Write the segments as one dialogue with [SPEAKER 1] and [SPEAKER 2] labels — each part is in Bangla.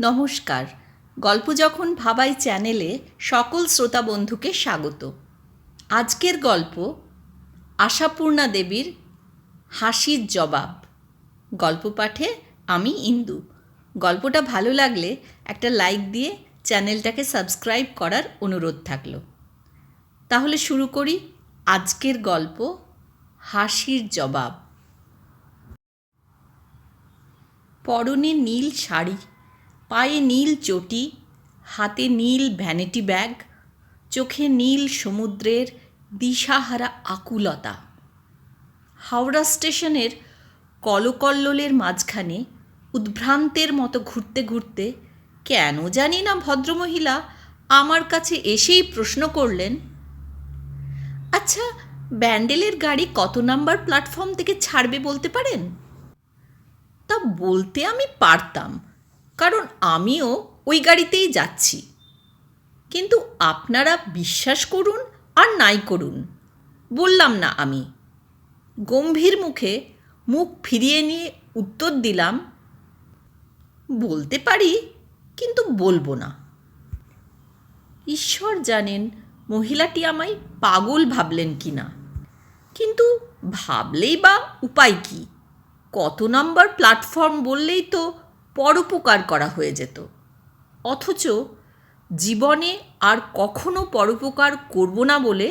[SPEAKER 1] নমস্কার। গল্প যখন ভাবাই চ্যানেলে সকল শ্রোতা বন্ধুকে স্বাগত। আজকের গল্প আশাপূর্ণা দেবীর হাসির জবাব। গল্প পাঠে আমি ইন্দু। গল্পটা ভালো লাগলে একটা লাইক দিয়ে চ্যানেলটাকে সাবস্ক্রাইব করার অনুরোধ থাকল। তাহলে শুরু করি আজকের গল্প হাসির জবাব। পরনে নীল শাড়ি পায়ে নীল চটি, হাতে নীল ভ্যানিটি ব্যাগ চোখে নীল সমুদ্রের দিশাহারা আকুলতা। হাওড়া স্টেশনের কলকল্লোলের মাঝখানে উদ্ভ্রান্তের মতো ঘুরতে ঘুরতে কেন জানি না ভদ্রমহিলা আমার কাছে এসেই প্রশ্ন করলেন আচ্ছা ব্যান্ডেলের গাড়ি কত নাম্বার প্ল্যাটফর্ম থেকে ছাড়বে বলতে পারেন? তা বলতে আমি পারতাম। কারণ আমিও ওই গাড়িতেই যাচ্ছি। কিন্তু আপনারা বিশ্বাস করুন আর নাই করুন। বললাম না আমি। গম্ভীর মুখে মুখ ফিরিয়ে নিয়ে উত্তর দিলাম, বলতে পারি, কিন্তু বলব না। ঈশ্বর জানেন মহিলাটি আমায় পাগল ভাবলেন কি না। কিন্তু ভাবলেই বা উপায় কী? কত নাম্বার প্ল্যাটফর্ম বললেই তো পরোপকার করা হয়ে যেত। অথচ জীবনে আর কখনো পরোপকার করব না বলে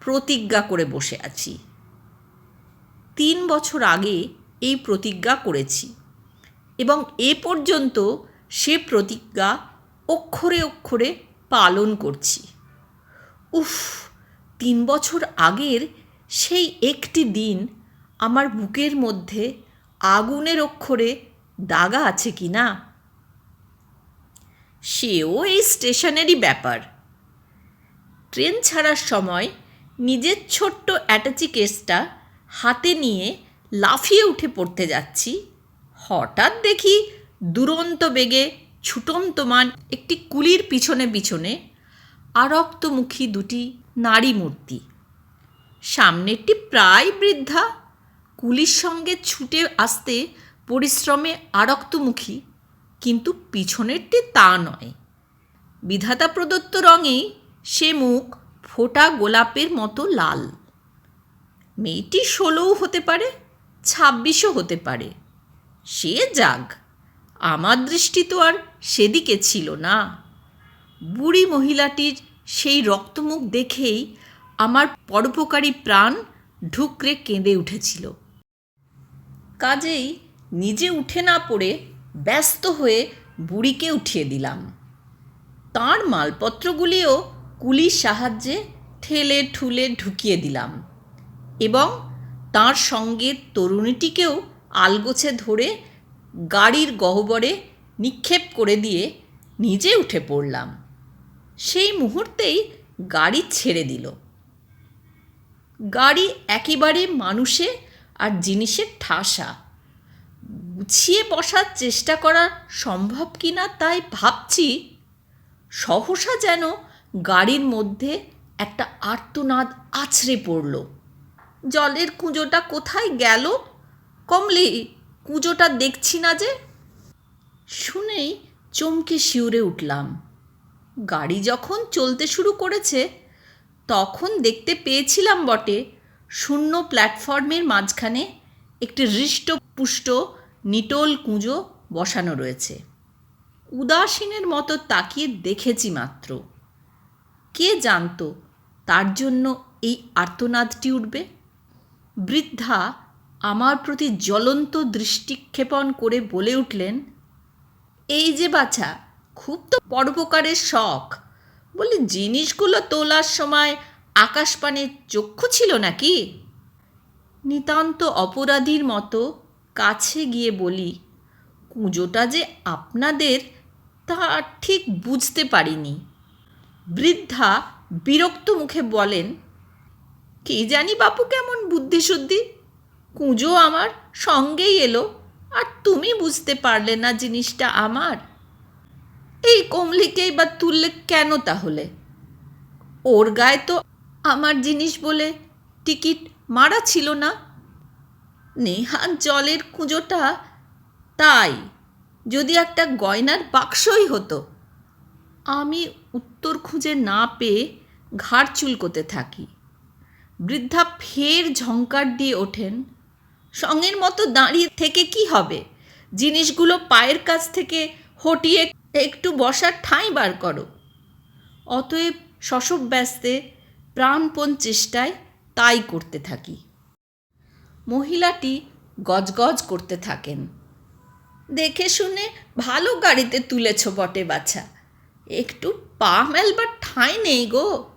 [SPEAKER 1] প্রতিজ্ঞা করে বসে আছি। তিন বছর আগে এই প্রতিজ্ঞা করেছি এবং এ পর্যন্ত সে প্রতিজ্ঞা অক্ষরে অক্ষরে পালন করছি। উফ, তিন বছর আগের সেই একটি দিন আমার বুকের মধ্যে আগুনের অক্ষরে দাগা আছে কি না? সেও এই স্টেশনেরই ব্যাপার। ট্রেন ছাড়ার সময় নিজের ছোট্ট অ্যাটাচি কেসটা হাতে নিয়ে লাফিয়ে উঠে পড়তে যাচ্ছি। হঠাৎ দেখি দুরন্ত বেগে ছুটন্তমান একটি কুলির পিছনে পিছনে আরক্তমুখী দুটি নারী মূর্তি। সামনেরটি প্রায় বৃদ্ধা। কুলির সঙ্গে ছুটে আসতে পরিশ্রমে আরক্তমুখী, কিন্তু পিছনেরটি তা নয়। বিধাতা প্রদত্ত রঙেই সে মুখ ফোটা গোলাপের মতো লাল। মেয়েটি ষোলোও হতে পারে, ছাব্বিশও হতে পারে। সে যাগ, আমার দৃষ্টি তো আর সেদিকে ছিল না। বুড়ি মহিলাটির সেই রক্তমুখ দেখেই আমার পরোপকারী প্রাণ ঢুকরে কেঁদে উঠেছিল। কাজেই নিজে উঠে না পড়ে ব্যস্ত হয়ে বুড়িকে উঠিয়ে দিলাম। তাঁর মালপত্রগুলিও কুলির সাহায্যে ঠেলে ঠুলে ঢুকিয়ে দিলাম এবং তার সঙ্গে তরুণীটিকেও আলগোছে ধরে গাড়ির গহ্বরে নিক্ষেপ করে দিয়ে নিজে উঠে পড়লাম। সেই মুহূর্তেই গাড়ি ছেড়ে দিল। গাড়ি একেবারে মানুষে আর জিনিসের ঠাসা। গুছিয়ে বসার চেষ্টা করা সম্ভব কি না তাই ভাবছি সহসা যেন গাড়ির মধ্যে একটা আর্তনাদ আছড়ে পড়ল। জলের কুঁজোটা কোথায় গেল? কমলি, কুঁজোটা দেখছি না যে। শুনেই চমকে শিউরে উঠলাম। গাড়ি যখন চলতে শুরু করেছে, তখন দেখতে পেয়েছিলাম বটে শূন্য প্ল্যাটফর্মের মাঝখানে একটি হৃষ্টপুষ্ট নিটোল কুঁজো বসানো রয়েছে। উদাসীনের মতো তাকিয়ে দেখেছি মাত্র। কে জানতো তার জন্য এই আর্তনাদটি উঠবে? বৃদ্ধা আমার প্রতি জ্বলন্ত দৃষ্টিক্ষেপণ করে বলে উঠলেন, এই যে বাছা, খুব তো পরোপকারের শখ। বলি জিনিসগুলো তোলার সময় আকাশপানে চক্ষু ছিল নাকি? নিতান্ত অপরাধীর মতো কাছে গিয়ে বলি কুঁজোটা যে আপনাদের, তা ঠিক বুঝতে পারিনি। বৃদ্ধা বিরক্ত মুখে বলেন, কে জানি বাপু কেমন বুদ্ধিশুদ্ধি? কুঁজো আমার সঙ্গেই এলো, আর তুমি বুঝতে পারলে না জিনিসটা আমার। এই কমলিকেই বা তুললে কেন তাহলে? ওর গায়ে তো আমার জিনিস বলে টিকিট মারা ছিল না। নেহাত জলের কুঁজোটা তাই, যদি একটা গয়নার বাক্সই হতো। আমি উত্তর খুঁজে না পেয়ে ঘাড় চুলকোতে থাকি। বৃদ্ধা ফের ঝঙ্কার দিয়ে ওঠেন, সঙ্গের মতো দাঁড়িয়ে থেকে কি হবে? জিনিসগুলো পায়ের কাছ থেকে হটিয়ে একটু বসার ঠাঁই বার করো। অতএব শশব ব্যস্তে প্রাণপণ চেষ্টায় তাই করতে থাকি। মহিলাটি গজগজ করতে থাকেন। দেখে শুনে ভালো গাড়িতে তুলেছ বটে বাছা। একটু পা মেলবার ঠাঁই নেই গো।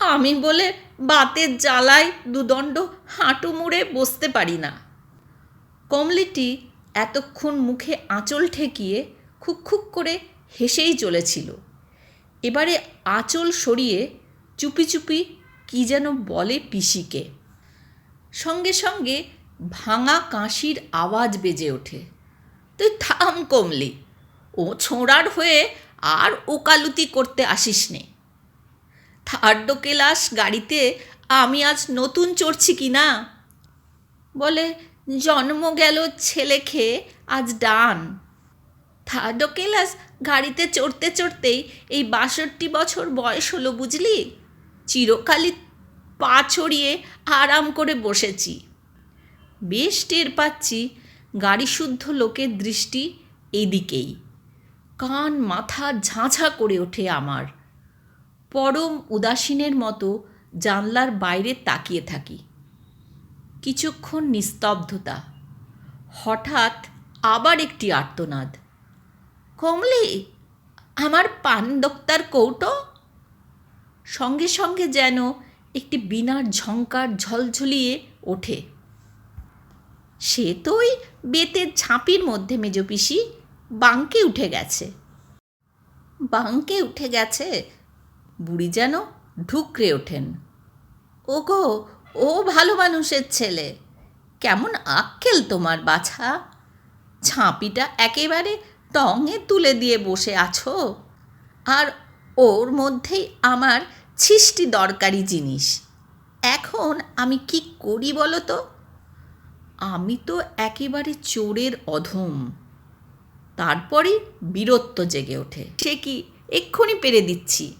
[SPEAKER 1] আমি বলে বাতের জ্বালায় দুদণ্ড হাঁটু মুড়ে বসতে পারি না। কমলিটি এতক্ষণ মুখে আঁচল ঠেকিয়ে খুক খুক করে হেসেই চলেছিল। এবারে আঁচল সরিয়ে চুপি চুপি কি যেন বলে পিসিকে। সঙ্গে সঙ্গে ভাঙা কাশির আওয়াজ বেজে ওঠে। তুই থাম কমলি, ও ছোঁড়ার হয়ে আর ওকালুতি করতে আসিস নে। থার্ড ক্লাস গাড়িতে, আমি আজ নতুন চড়ছি কি না? বলে, জন্ম গেল ছেলে খেয়ে, আজ ডান। থার্ড কেলাস গাড়িতে চড়তে চড়তেই এই বাষট্টি বছর বয়স হলো বুঝলি? চিরকালই পা ছড়িয়ে আরাম করে বসেছি। বেশ টের পাচ্ছি গাড়িশুদ্ধ লোকের দৃষ্টি এদিকেই কান মাথা ঝাঁঝা করে ওঠে আমার। পরম উদাসীনের মতো জানলার বাইরে তাকিয়ে থাকি। কিছুক্ষণ নিস্তব্ধতা। হঠাৎ আবার একটি আর্তনাদ। কমলি, আমার পান দোক্তার কৌটো? সঙ্গে সঙ্গে যেন একটি বিনার ঝঙ্কার ঝলঝলিয়ে ওঠে। সে তো ওই বেতের ঝাঁপির মধ্যে মেজপিসি বাঙ্কে উঠে গেছে। বাঙ্কে উঠে গেছে? বুড়ি যেন ঢুকরে ওঠেন। ও গো ও ভালো মানুষের ছেলে। কেমন আক্কেল তোমার বাছা। ঝাঁপিটা একেবারে টঙে তুলে দিয়ে বসে আছো। আর ওর মধ্যেই আমার ছিষ্টি দরকারি জিনিস। এখন আমি কি করি বলো তো? আমি তো একেবারে চোরের অধম। তারপরে বীরত্ব জেগে ওঠে। সে কি এক্ষুনি পেরে দিচ্ছি?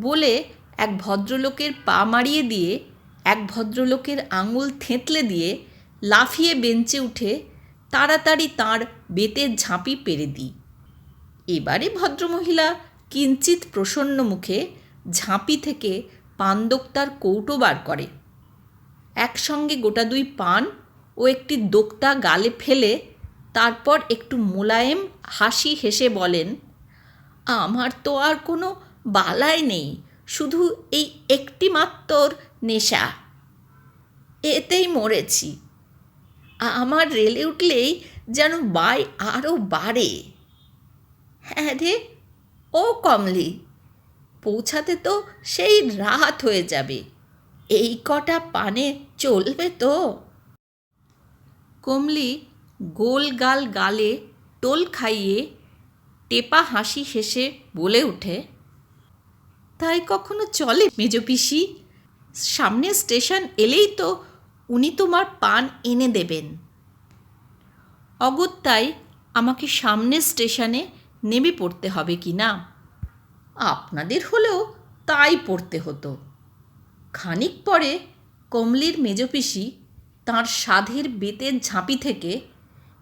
[SPEAKER 1] বলে এক ভদ্রলোকের পা মারিয়ে দিয়ে, এক ভদ্রলোকের আঙুল থেঁতলে দিয়ে লাফিয়ে বেঞ্চে উঠে তাড়াতাড়ি তার বেতের ঝাঁপি পেরে দিই। এবারে ভদ্রমহিলা কিঞ্চিত প্রসন্ন মুখে ঝাঁপি থেকে পানদোক্তার কৌটো বার করে। একসঙ্গে গোটা দুই পান ও একটি দোক্তা গালে ফেলে তারপর একটু মোলায়েম হাসি হেসে বলেন, আমার তো আর কোনো বালাই নেই, শুধু এই একটি মাত্র নেশা। এতেই মরেছি। আমার রেলে উঠলেই যেন বাই আরও বাড়ে। হ্যাঁ রে, ও কমলি। পৌঁছাতে তো সেই রাত হয়ে যাবে। এই কটা পানে চলবে তো? কমলি গোল গাল গালে টোল খাইয়ে টেপা হাসি হেসে বলে ওঠে, তাই কখনো চলে মেজপিসি সামনে স্টেশন এলেই তো উনি তোমার পান এনে দেবেন। অগত্যাই আমাকে সামনের স্টেশনে নেমে পড়তে হবে কি না? আপনাদের হলেও তাই পড়তে হতো। খানিক পরে কমলির মেজপিসি তাঁর সাধের বেতের ঝাঁপি থেকে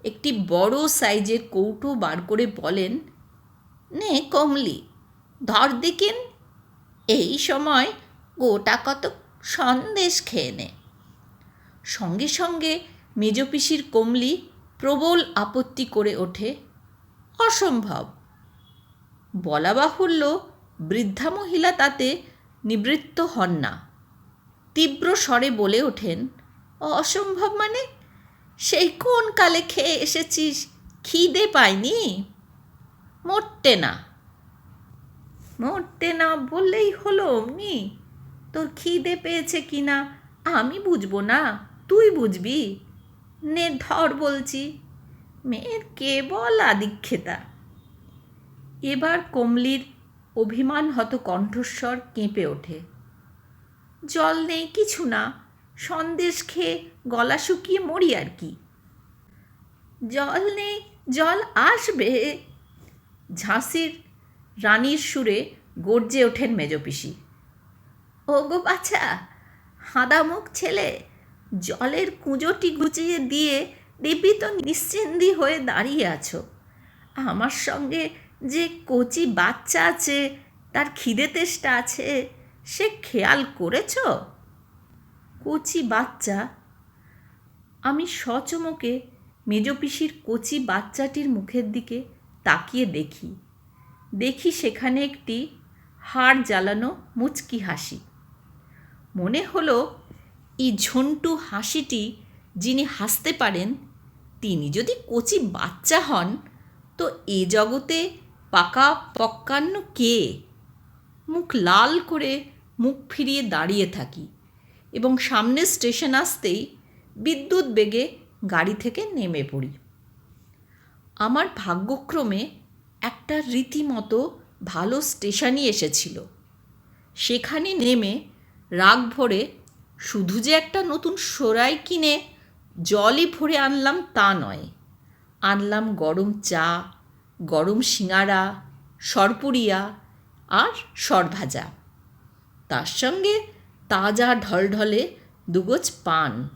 [SPEAKER 1] একটি বড় সাইজের কৌটো বার করে বলেন, নে কমলি, ধর দেখিন, এই সময় গোটা কত সন্দেশ খেয়ে নে। সঙ্গে সঙ্গে মেজপিসির কমলি প্রবল আপত্তি করে ওঠে, অসম্ভব। বলা বাহুল্য বৃদ্ধা মহিলা তাতে নিবৃত্ত হন না। তীব্র স্বরে বলে ওঠেন, অসম্ভব মানে? সেই কোন কালে খেয়ে এসেছিস? খিদে পাইনি? মরতে না। মরতে না বললেই হলো অমনি। তোর খিদে পেয়েছে কি না, আমি বুঝব না। তুই বুঝবি? নে, ধর, বলছি। মেয়ের কেবল আদিক্ষেতা। এবার কমলির অভিমান হত কণ্ঠস্বর কেঁপে ওঠে। জল নেই কিছু না, সন্দেশ খেয়ে গলা শুকিয়ে মরি আর কি। জল নেই, জল আসবে। ঝাঁসির রানীর সুরে গর্জে ওঠেন মেজপিসি ও গো বাছা, হাঁদামুখ ছেলে, জলের কুঁজোটি গুচিয়ে দিয়ে দিব্যি তো নিশ্চিন্দি হয়ে দাঁড়িয়ে আছো। আমার সঙ্গে যে কচি বাচ্চা আছে, তার খিদে তেষ্টা আছে, সে খেয়াল করেছ? কচি বাচ্চা, আমি সচমকে মেজপিসির কচি বাচ্চাটির মুখের দিকে তাকিয়ে দেখি। দেখি সেখানে একটি হাড় জ্বালানো মুচকি হাসি। মনে হলো এই ঝন্টু হাসিটি যিনি হাসতে পারেন, তিনি যদি কচি বাচ্চা হন, তো এ জগতে পাকা পক্কান্ন কে? মুখ লাল করে মুখ ফিরিয়ে দাঁড়িয়ে থাকি এবং সামনের স্টেশন আসতেই বিদ্যুৎ বেগে গাড়ি থেকে নেমে পড়ি। আমার ভাগ্যক্রমে একটা রীতিমতো ভালো স্টেশনই এসেছিল। সেখানে নেমে রাগ ভরে শুধু যে একটা নতুন সরাই কিনে জলই ভরে আনলাম তা নয়, আনলাম গরম চা গরম সরপুরিয়া আর সরভাজা। তার সঙ্গে তাজা ঢলঢলে দুগোজ পান।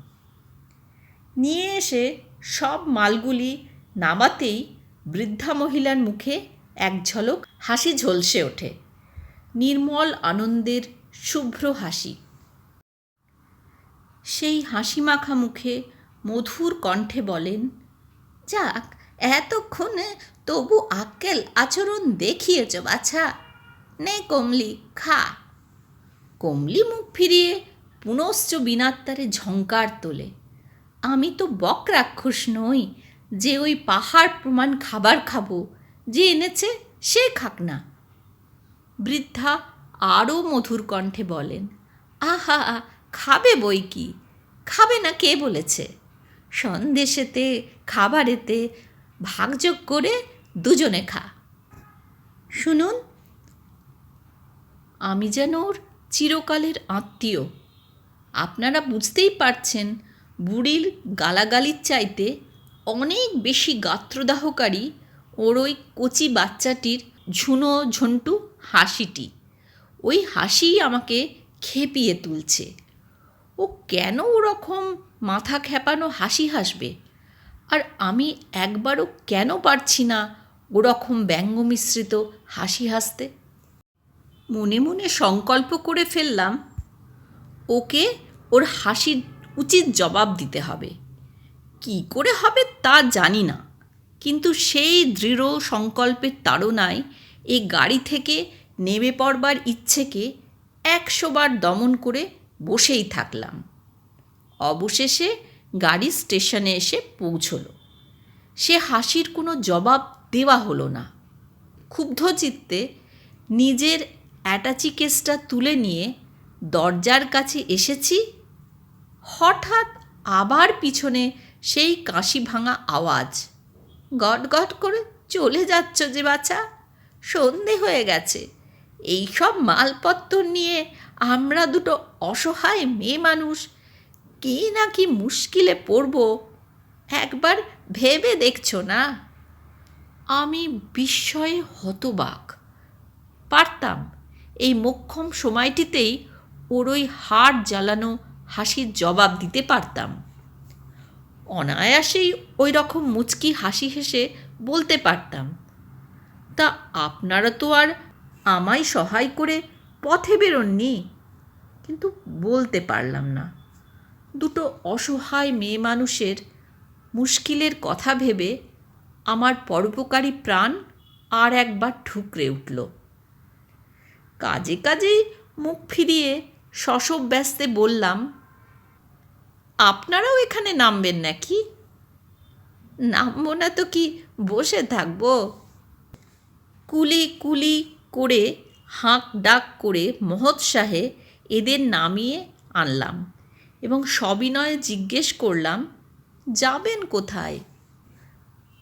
[SPEAKER 1] নিয়ে এসে সব মালগুলি নামাতেই বৃদ্ধা মহিলার মুখে এক ঝলক হাসি ঝলসে ওঠে। নির্মল আনন্দের শুভ্র হাসি। সেই হাসি মাখা মুখে মধুর কণ্ঠে বলেন, যাক, এতক্ষণে তবু আক্কেল আচরণ দেখিয়েছ বাছা। নে কমলি, খা। কমলি মুখ ফিরিয়ে পুনশ্চ বিনাত্তারে ঝঙ্কার তোলে। আমি তো বক রাক্ষস নই, যে ওই পাহাড় প্রমাণ খাবার খাব, যে এনেছে সে খাক না। বৃদ্ধা আরও মধুর কণ্ঠে বলেন, আহা, খাবে বই কি? খাবে না কে বলেছে? সন্দেশেতে, খাবারেতে ভাগযোগ করে দুজনে খা। শুনুন, আমি যেন ওর চিরকালের আত্মীয়। আপনারা বুঝতেই পারছেন, বুড়ির গালাগালির চাইতে অনেক বেশি গাত্রদাহকারী ওর ওই কচি বাচ্চাটির ঝুনো ঝন্টু হাসিটি। ওই হাসিই আমাকে খেপিয়ে তুলছে। ও কেন ওরকম মাথা খেপানো হাসি হাসবে? আর আমি একবারও কেন পারছি না ওরকম ব্যঙ্গ মিশ্রিত হাসি হাসতে। মনে মনে সংকল্প করে ফেললাম, ওকে ওর হাসির উচিত জবাব দিতে হবে। কি করে হবে তা জানি না, কিন্তু সেই দৃঢ় সংকল্পের তাড়নায় এই গাড়ি থেকে নেমে পড়বার ইচ্ছেকে একশোবার দমন করে বসেই থাকলাম। অবশেষে গাড়ি স্টেশনে এসে পৌঁছল। সে হাসির কোনো জবাব দেওয়া হলো না। ক্ষুব্ধ চিত্তে নিজের অ্যাটাচি কেসটা তুলে নিয়ে দরজার কাছে এসেছি। হঠাৎ আবার পিছনে সেই কাশি ভাঙা আওয়াজ। গট গট করে চলে যাচ্ছ যে বাচ্চা সন্ধে হয়ে গেছে। এই সব মালপত্র নিয়ে আমরা দুটো অসহায় মেয়ে মানুষ, কি না কি মুশকিলে পড়ব, একবার ভেবে দেখছ না? আমি বিস্ময়ে হতবাক। পারতাম এই মোক্ষম সময়টিতেই ওর ওই হাড় জ্বালানো হাসির জবাব দিতে পারতাম। অনায়াসেই ওই রকম মুচকি হাসি হেসে বলতে পারতাম, তা আপনারা তো আর আমায় সহায় করে পথে বেরোননি? কিন্তু বলতে পারলাম না। দুটো অসহায় মেয়ে মানুষের মুশকিলের কথা ভেবে আমার পরোপকারী প্রাণ আর একবার ঠুকরে উঠল। কাজে কাজেই মুখ ফিরিয়ে শশব ব্যস্তে বললাম, আপনারাও এখানে নামবেন নাকি? নামবো না তো কি, বসে থাকব? কুলি কুলি করে হাঁক ডাক করে মহৎসাহে এদের নামিয়ে আনলাম এবং সবিনয়ে জিজ্ঞেস করলাম, যাবেন কোথায়?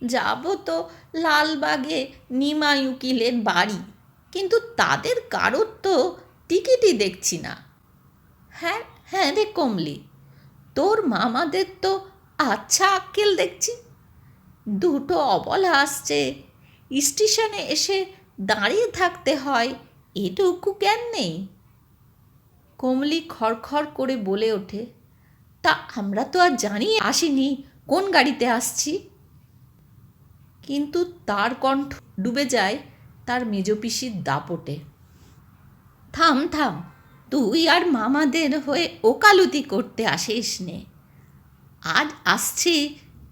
[SPEAKER 1] যাব তো লালবাগে নিমাই উকিলের বাড়ি। কিন্তু তাদের কারোর তো টিকিটই দেখছি না। হ্যাঁ হ্যাঁ রে কমলি, তোর মামাদের তো আচ্ছা আক্কেল দেখছি। দুটো অবলা আসছে, স্টেশনে এসে দাঁড়িয়ে থাকতে হয়, এটুকু জ্ঞান নেই। কমলি খড়খড় করে বলে ওঠে, তা আমরা তো আর জানি, আসিনি, কোন গাড়িতে আসছি? কিন্তু তার কণ্ঠ ডুবে যায় তার মেজপিসির দাপটে। থাম থাম, তুই আর মামাদের হয়ে ওকালতি করতে আসিস নে। আজ আসছি,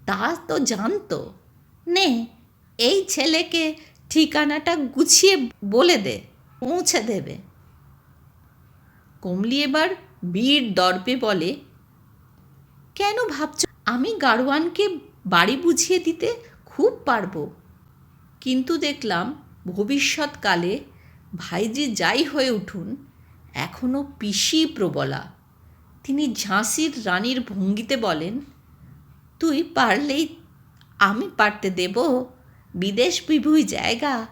[SPEAKER 1] তা তো জানতো। নে, এই ছেলেকে ঠিকানাটা গুছিয়ে বলে দে, পৌঁছে দেবে। কমলি এবার বীর দর্পে বলে, কেন ভাবছ আমি গাড়োয়ানকে বাড়ি বুঝিয়ে দিতে খুব পারব। কিন্তু দেখলাম ভবিষ্যৎকালে ভাইজি যাই হয়ে উঠুন এখনও পিসি প্রবলা। তিনি ঝাঁসির রানীর ভঙ্গিতে বলেন, তুই পারলেই আমি পারতে দেব। বিদেশ বিভুই জায়গা,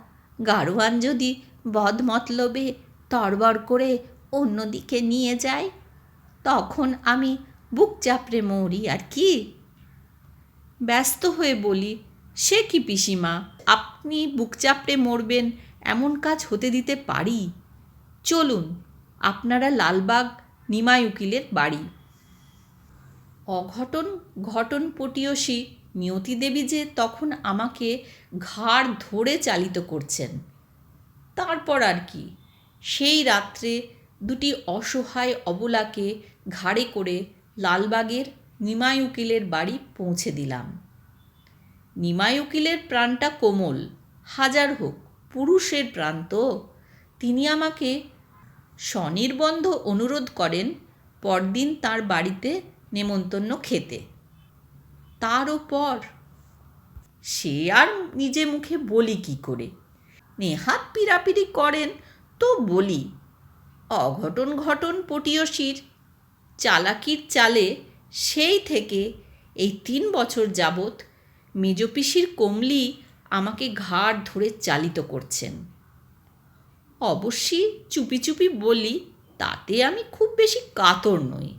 [SPEAKER 1] গাড়োয়ান যদি বদমতলবে তরবর করে অন্যদিকে নিয়ে যায়, তখন আমি বুক চাপড়ে মরি, আর কি? ব্যস্ত হয়ে বলি সে কি পিসিমা? আপনি বুক চাপড়ে মরবেন, এমন কাজ হতে দিতে পারি? চলুন, আপনারা লালবাগ নিমাই উকিলের বাড়ি। অঘটন ঘটন পটীয়সী নিয়তি দেবী যে তখন আমাকে ঘাড় ধরে চালিত করছেন। তারপর আর কি? সেই রাত্রে দুটি অসহায় অবলাকে ঘাড়ে করে লালবাগের নিমাই উকিলের বাড়ি পৌঁছে দিলাম। নিমাই উকিলের প্রাণটা কোমল। হাজার হোক, পুরুষের প্রাণ তো। তিনি আমাকে স্বনির্বন্ধ অনুরোধ করেন পরদিন তার বাড়িতে নেমন্তন্ন খেতে। তারও পর সে আর নিজে মুখে বলি কি করে? নেহাত পিরাপিরি করেন তো বলি। অঘটন ঘটন পটীয়সীর চালাকির চালে সেই থেকে এই তিন বছর যাবৎ মেজপিসির কমলি আমাকে ঘাড় ধরে চালিত করছেন। অবশ্যই চুপি চুপি বলি, তাতে আমি খুব বেশি কাতর নই।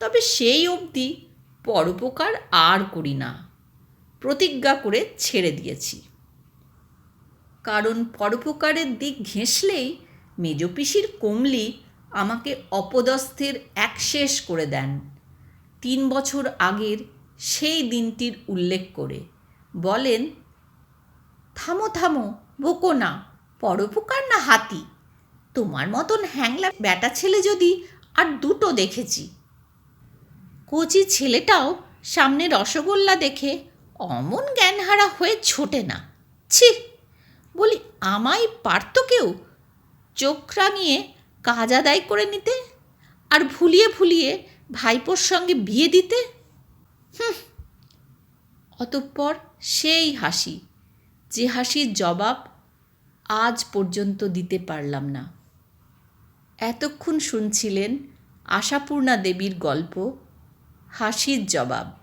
[SPEAKER 1] তবে সেই অবধি পরোপকার আর করি না। প্রতিজ্ঞা করে ছেড়ে দিয়েছি। কারণ পরোপকারের দিক ঘেঁষলেই মেজপিসির কমলি আমাকে অপদস্থের একশেষ করে দেন। তিন বছর আগের সেই দিনটির উল্লেখ করে। বলেন, থামো থামো বকো না, পরোপকার না হাতি। তোমার মতন হ্যাংলা ব্যাটা ছেলে যদি আর দুটো দেখেছি। কচি ছেলেটাও সামনে রসগোল্লা দেখে অমন জ্ঞানহারা হয়ে ছোটে না। ছি, বলি আমায় পারত কেউ চোখ রাঙিয়ে কাজ আদায় করে নিতে আর ভুলিয়ে ভুলিয়ে ভাইপোর সঙ্গে বিয়ে দিতে? অতঃপর সেই হাসি, যে হাসির জবাব আজ পর্যন্ত দিতে পারলাম না। এতক্ষণ শুনছিলেন আশাপূর্ণা দেবীর গল্প, হাসির জবাব।